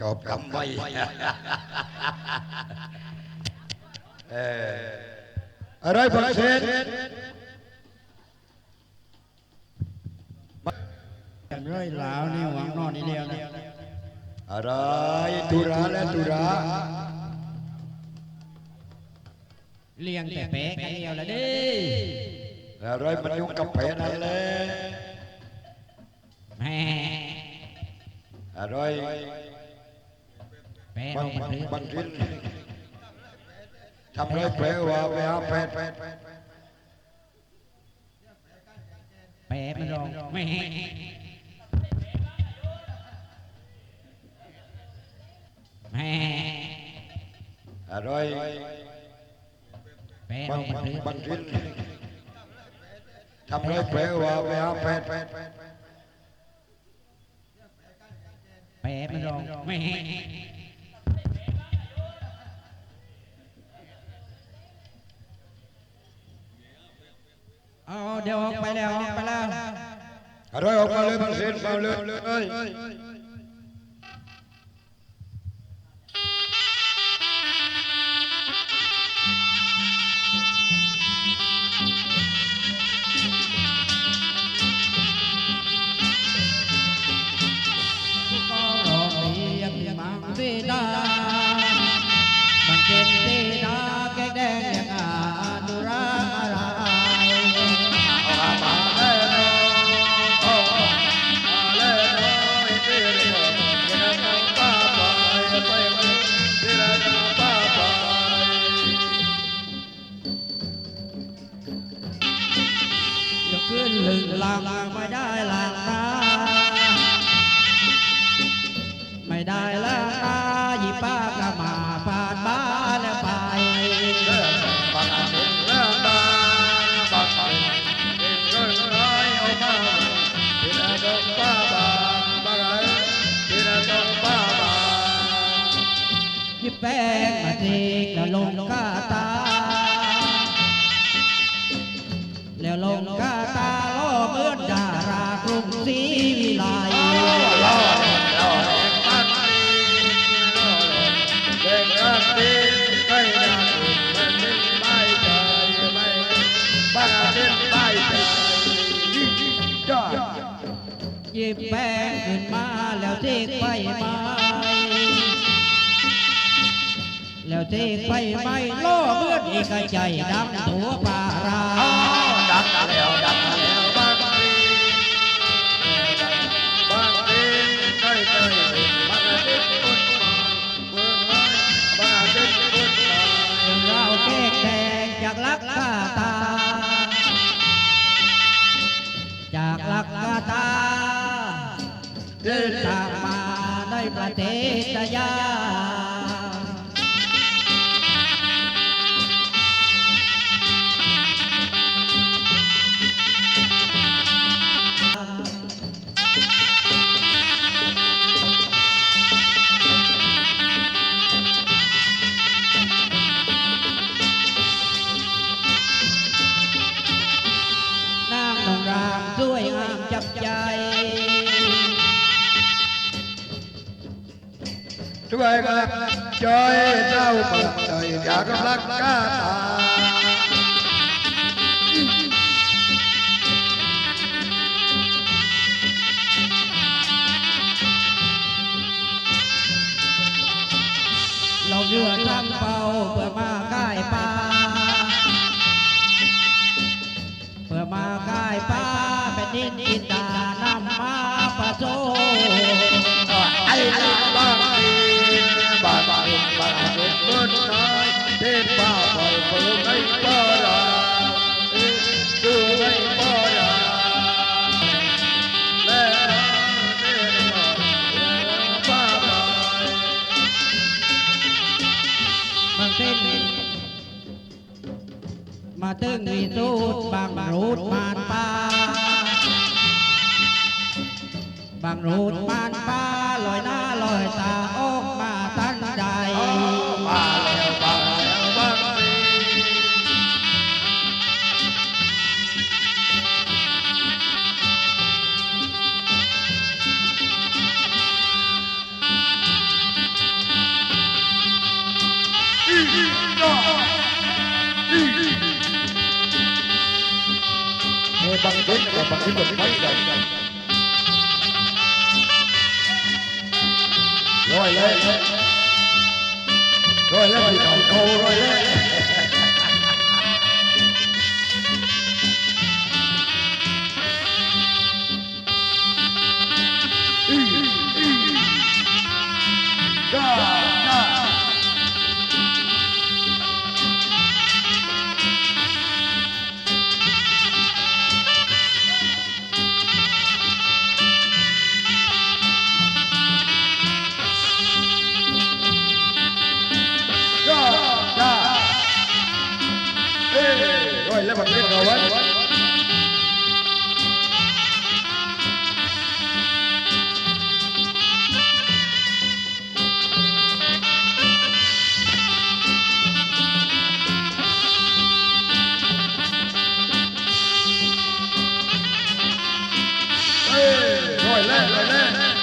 จบกำไว้เอออะไรบังเซนอย่างร้อยลาวนี่หวังนอนนี่เดียวนะอะไรตุระและตุระเลี้ยงแต่แปะกันเดียวละเดิอะไรมันยุ่งกับแผลนั่นแหละแม่อะไร แปะบังบังถือบังกินทำไรแผลว่าไปหาแพทย์แปะมันร้องแม่แม่อะไรแปะบัเอางบังบังกินทำไรแผลว่าไปหาแพทย์แปะมันร้องแม่เอาเดี๋ยวออกไปแล้วออกไปแล้วอะไรออกมาเลยบังเซนม ขึ้นลึงลางไม่ได้ลางตาไม่ได้ลางตาหยิบปากระมาผ่านบ้านแล้วไปหยิบแป้งมาจีกแล้วลงกาตาแล้วลงกา แป้งขึ้นมาแล้วเทกไฟไหม้แล้วเทกไฟไหม้ล่อเมือดเอกใจดำตัวปาราเรา เดินทางมาในประเทศยา ช่วยกันจอยเจ้าเปิดใจอยากรักกาตาเราเรือทำเป่าเพื่อมาก่ายปลาเพื่อมาก่ายปลาเป็นดินอิน bằng rốt bàn ba. Bằng rốt bàn ba lòi na lòi ta ốc mà tan dài Eat, eat, તમે તમે ભક્તિ તો ફરી જાય રોય લે રોય લે રોય લે Hey, boy, let, let, let.